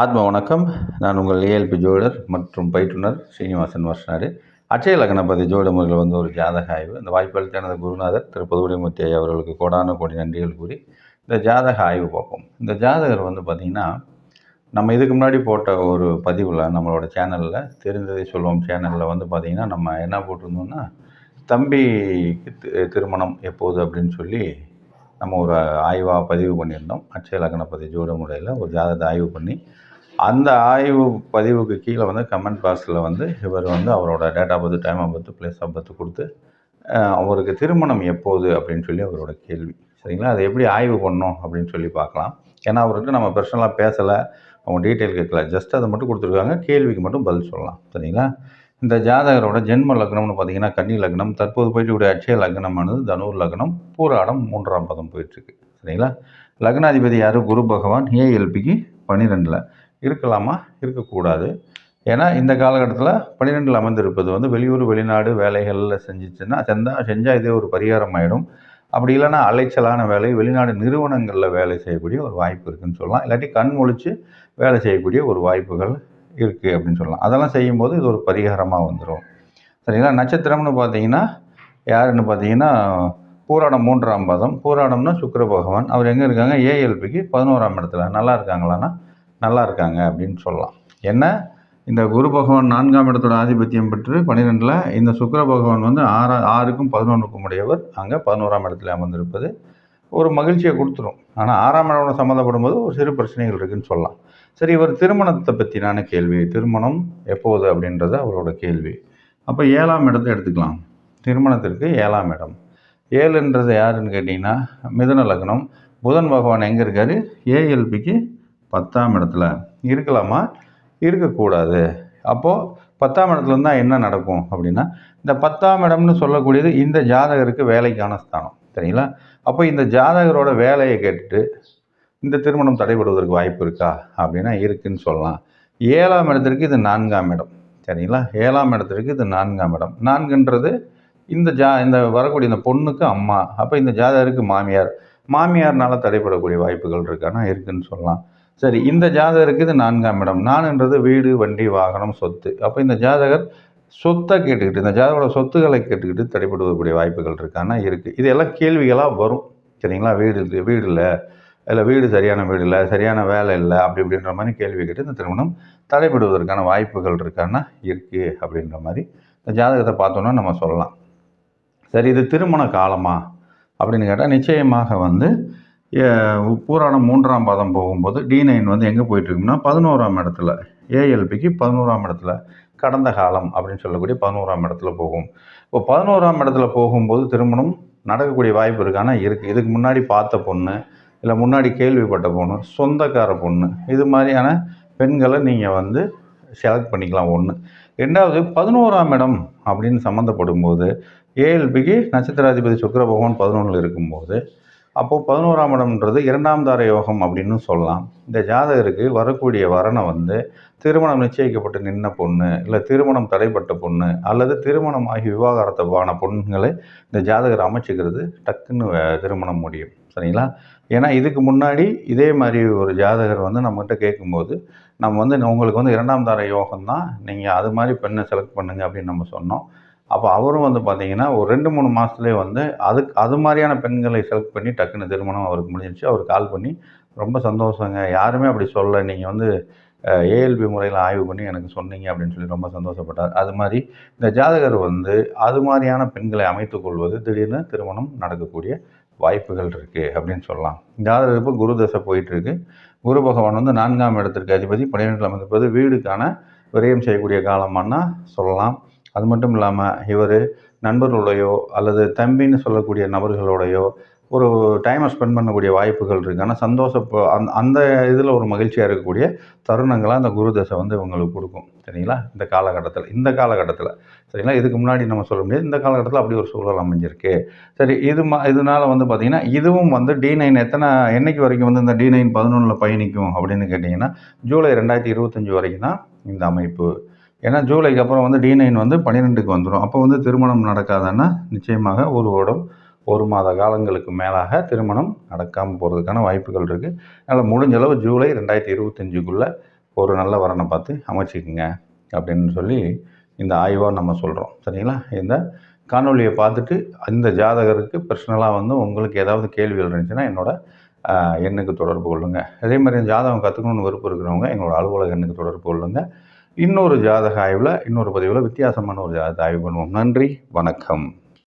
ஆத்ம வணக்கம். நான் உங்கள் ஏஎல்பி ஜோடர் மற்றும் பயிற்றுனர் ஸ்ரீனிவாசன் வருஷனாரு அட்சய லக்னபதி ஜோட முறையில் வந்து ஒரு ஜாதக ஆய்வு. இந்த வாய்ப்பளித்த எனது குருநாதர் திரு புதுவுடைமூர்த்தி ஐயா அவர்களுக்கு கோடான கோடி நன்றிகள் கூறி இந்த ஜாதக ஆய்வு பார்ப்போம். இந்த ஜாதகர் வந்து பார்த்திங்கன்னா நம்ம இதுக்கு முன்னாடி போட்ட ஒரு பதிவில் நம்மளோட சேனலில் தெரிந்ததை சொல்லுவோம் சேனலில் வந்து பார்த்திங்கன்னா நம்ம என்ன போட்டிருந்தோம்னா தம்பிக்கு திருமணம் எப்போது அப்படின்னு சொல்லி நம்ம ஒரு ஆய்வாக பதிவு பண்ணியிருந்தோம். அட்சய லக்னபதி ஜோட முறையில் ஒரு ஜாதகத்தை ஆய்வு பண்ணி அந்த ஆய்வு பதிவுக்கு கீழே வந்து கமெண்ட் பாக்ஸில் வந்து இவர் வந்து அவரோட date of birth time of birth place of birth கொடுத்து அவருக்கு திருமணம் எப்போது அப்படின்னு சொல்லி அவரோட கேள்வி. சரிங்களா? அதை எப்படி ஆய்வு பண்ணோம் அப்படின்னு சொல்லி பார்க்கலாம். ஏன்னா அவர்கிட்ட நம்ம பர்சனலாக பேசலை. அவங்க டீட்டெயில் கேட்கல. ஜஸ்ட் அதை மட்டும் கொடுத்துருக்காங்க. கேள்விக்கு மட்டும் பதில் சொல்லலாம். சரிங்களா? இந்த ஜாதகரோட ஜென்ம லக்னம்னு பார்த்தீங்கன்னா கன்னி லக்னம் தற்போது போயிட்டு அட்சய லக்னமானது தனுர் லக்னம் பூராடம் மூன்றாம் பதம் போயிட்டுருக்கு. சரிங்களா? லக்னாதிபதி யார்? குரு பகவான் ஏஎல்பிக்கு பன்னிரெண்டில் இருக்கலாமா? இருக்கக்கூடாது. ஏன்னா இந்த காலகட்டத்தில் பன்னிரெண்டில் அமர்ந்திருப்பது வந்து வெளியூர் வெளிநாடு வேலைகளில் செஞ்சிச்சுன்னா செஞ்சா செஞ்சால் இதே ஒரு பரிகாரம் ஆகிடும் அப்படி இல்லைன்னா அலைச்சலான வேலை வெளிநாடு நிறுவனங்களில் வேலை செய்யக்கூடிய ஒரு வாய்ப்பு இருக்குதுன்னு சொல்லலாம். இல்லாட்டி கண் முழிச்சு வேலை செய்யக்கூடிய ஒரு வாய்ப்புகள் இருக்குது அப்படின்னு சொல்லலாம். அதெல்லாம் செய்யும்போது இது ஒரு பரிகாரமாக வந்துடும் சரிங்களா? நட்சத்திரம்னு பார்த்தீங்கன்னா யாருன்னு பார்த்தீங்கன்னா பூராடம் மூன்றாம் பாதம். பூராடம்னா சுக்கர பகவான். அவர் எங்கே இருக்காங்க? ஏஎல்பிக்கு பதினோராம் இடத்துல. நல்லா இருக்காங்களான்னா நல்லா இருக்காங்க அப்படின்னு சொல்லலாம். என்ன? இந்த குரு பகவான் நான்காம் இடத்தோட ஆதிபத்தியம் பெற்று பன்னிரெண்டில் இந்த சுக்கர பகவான் வந்து ஆறா ஆறுக்கும் பதினொன்றுக்கும் உடையவர். அங்கே பதினோராம் இடத்துல அமர்ந்திருப்பது ஒரு மகிழ்ச்சியை கொடுத்துரும். ஆனால் ஆறாம் இடம் சம்மந்தப்படும் போது ஒரு சிறு பிரச்சனைகள் இருக்குதுன்னு சொல்லலாம். சரி இவர் திருமணத்தை பற்றினான கேள்வி. திருமணம் எப்போது அப்படின்றது அவரோட கேள்வி. அப்போ ஏழாம் இடத்தை எடுத்துக்கலாம். திருமணத்திற்கு ஏழாம் இடம். ஏழுன்றது யாருன்னு கேட்டிங்கன்னா மிதன லக்னம். புதன் பகவான் எங்கே இருக்கார்? ஏஎல்பிக்கு பத்தாம் இடத்துல. இருக்கலாமா? இருக்கக்கூடாது. அப்போது பத்தாம் இடத்துல இருந்தால் என்ன நடக்கும் அப்படின்னா இந்த பத்தாம் இடம்னு சொல்லக்கூடியது இந்த ஜாதகருக்கு வேலைக்கான ஸ்தானம். சரிங்களா? அப்போ இந்த ஜாதகரோட வேலையை கேட்டுட்டு இந்த திருமணம் தடைபடுவதற்கு வாய்ப்பு இருக்கா? அப்படின்னா இருக்குன்னு சொல்லலாம். ஏழாம் இடத்திற்கு இது நான்காம் இடம். சரிங்களா? ஏழாம் இடத்திற்கு இது நான்காம் இடம். நான்குன்றது இந்த ஜா இந்த வரக்கூடிய இந்த பொண்ணுக்கு அம்மா. அப்போ இந்த ஜாதகருக்கு மாமியார். மாமியார்னால தடைபடக்கூடிய வாய்ப்புகள் இருக்கானா இருக்குன்னு சொல்லலாம். சரி இந்த ஜாதகருக்கு இது நான்காம் இடம். நான்ன்றது வீடு வண்டி வாகனம் சொத்து. அப்போ இந்த ஜாதகர் சொத்தை கேட்டுக்கிட்டு இந்த ஜாதகரோட சொத்துக்களை கேட்டுக்கிட்டு தடைபடுவதற்குரிய வாய்ப்புகள் இருக்கானா இருக்குது இதெல்லாம் கேள்விகளாக வரும். சரிங்களா? வீடு வீடு இல்லை. இல்லை வீடு சரியான வீடு இல்லை சரியான வேலை இல்லை அப்படி இப்படின்ற மாதிரி கேள்வி கேட்டு இந்த திருமணம் தடைபடுவதற்கான வாய்ப்புகள் இருக்கான்னா இருக்குது அப்படின்ற மாதிரி இந்த ஜாதகத்தை பார்த்தோன்னா நம்ம சொல்லலாம். சரி இது திருமண காலமா அப்படின்னு கேட்டால் நிச்சயமாக வந்து அஹ், பூராடம் மூன்றாம் பாதம் போகும்போது டி நைன் வந்து எங்கே போயிட்டுருக்குன்னா பதினோராம் இடத்துல ஏஎல்பிக்கு பதினோராம் இடத்துல கடந்த காலம் அப்படின்னு சொல்லக்கூடிய பதினோராம் இடத்துல போகும். இப்போ பதினோராம் இடத்துல போகும்போது திருமணம் நடக்கக்கூடிய வாய்ப்பு இருக்கானா இருக்குது இதுக்கு முன்னாடி பார்த்த பொண்ணு இல்லை முன்னாடி கேள்விப்பட்ட பொண்ணு சொந்தக்கார பொண்ணு இது மாதிரியான பெண்களை நீங்கள் வந்து செலக்ட் பண்ணிக்கலாம் ஒன்று ரெண்டாவது பதினோராம் இடம் அப்படின்னு சம்மந்தப்படும் போது ஏஎல்பிக்கு நட்சத்திராதிபதி சுக்கர பகவான் பதினொன்றில் இருக்கும்போது அப்போது பதினோராம் இடம்ன்றது இரண்டாம் தார யோகம் அப்படின்னு சொல்லலாம். இந்த ஜாதகருக்கு வரக்கூடிய வரனை வந்து திருமணம் நிச்சயிக்கப்பட்டு நின்ன பொண்ணு இல்லை திருமணம் தடைப்பட்ட பொண்ணு அல்லது திருமணம் ஆகி விவாகரத்தான பொண்ணுங்களை இந்த ஜாதகர் அமைச்சிக்கிறது டக்குன்னு திருமணம் முடியும். சரிங்களா? ஏன்னா இதுக்கு முன்னாடி இதே மாதிரி ஒரு ஜாதகர் வந்து நம்மகிட்ட கேட்கும்போது நம்ம வந்து உங்களுக்கு வந்து இரண்டாம் தார யோகம் தான் நீங்கள் அது மாதிரி பெண்ணை செலக்ட் பண்ணுங்க அப்படின்னு நம்ம சொன்னோம். அப்போ அவரும் வந்து பார்த்தீங்கன்னா ஒரு ரெண்டு மூணு மாதத்துலேயே வந்து அதுக்கு அது மாதிரியான பெண்களை செலக்ட் பண்ணி டக்குன்னு திருமணம் அவருக்கு முடிஞ்சிருச்சு. அவர் கால் பண்ணி ரொம்ப சந்தோஷங்க. யாருமே அப்படி சொல்ல நீங்கள் வந்து ஏஎல்பி முறையில் ஆய்வு பண்ணி எனக்கு சொன்னீங்க அப்படின்னு சொல்லி ரொம்ப சந்தோஷப்பட்டார். அது மாதிரி இந்த ஜாதகர் வந்து அது மாதிரியான பெண்களை அமைத்துக்கொள்வது திடீர்னு திருமணம் நடக்கக்கூடிய வாய்ப்புகள் இருக்குது அப்படின்னு சொல்லலாம். ஜாதகர் இப்போ குரு தசை போயிட்டுருக்கு. குரு பகவான் வந்து நான்காம் இடத்திற்கு அதிபதி பன்னிரெண்டில் அமர்ந்திருப்பது வீடுக்கான விரயம் செய்யக்கூடிய காலமானா சொல்லலாம். அது மட்டும் இல்லாமல் இவர் நண்பர்களோடையோ அல்லது தம்பின்னு சொல்லக்கூடிய நபர்களோடையோ ஒரு டைமை ஸ்பெண்ட் பண்ணக்கூடிய வாய்ப்புகள் இருக்குது ஆனால் சந்தோஷ அந்த அந்த இதில் ஒரு மகிழ்ச்சியாக இருக்கக்கூடிய தருணங்களாக அந்த குரு தசை வந்து இவங்களுக்கு கொடுக்கும். சரிங்களா? இந்த காலகட்டத்தில் இந்த காலகட்டத்தில். சரிங்களா? இதுக்கு முன்னாடி நம்ம சொல்ல முடியாது. இந்த காலகட்டத்தில் அப்படி ஒரு சூழல் அமைஞ்சிருக்கு. சரி இது மா இதனால் வந்து பார்த்திங்கன்னா இதுவும் வந்து டி நைன் எத்தனை என்னைக்கு வரைக்கும் வந்து இந்த டி நைன் பதினொன்றில் பயணிக்கும் அப்படின்னு கேட்டிங்கன்னா ஜூலை ரெண்டாயிரத்தி இருபத்தஞ்சி வரைக்கும் தான் இந்த அமைப்பு ஏன்னா ஜூலைக்கு அப்புறம் வந்து டி நைன் வந்து பன்னிரெண்டுக்கு வந்துடும் அப்போ வந்து திருமணம் நடக்காதன்னா நிச்சயமாக ஒரு வருடம் ஒரு மாத காலங்களுக்கு மேலாக திருமணம் நடக்காமல் போகிறதுக்கான வாய்ப்புகள் இருக்குது அதனால் முடிஞ்சளவு ஜூலை ரெண்டாயிரத்தி இருபத்தஞ்சுக்குள்ளே ஒரு நல்ல வரனை பார்த்து அமைச்சிக்கங்க அப்படின்னு சொல்லி இந்த ஆய்வாக நம்ம சொல்கிறோம் சரிங்களா? இந்த காணொலியை பார்த்துட்டு அந்த ஜாதகருக்கு பர்சனலாக வந்து உங்களுக்கு ஏதாவது கேள்விகள் இருந்துச்சுன்னா என்னோடய எண்ணுக்கு தொடர்பு கொள்ளுங்கள் அதே மாதிரி ஜாதகம் கற்றுக்கணுன்னு விருப்பம் இருக்கிறவங்க எங்களோட அலுவலக எண்ணுக்கு தொடர்பு கொள்ளுங்கள் இன்னொரு ஜாதக ஆய்வில் இன்னொரு பதிவில் வித்தியாசமான ஒரு ஜாதக ஆய்வு பண்ணுவோம். நன்றி வணக்கம்.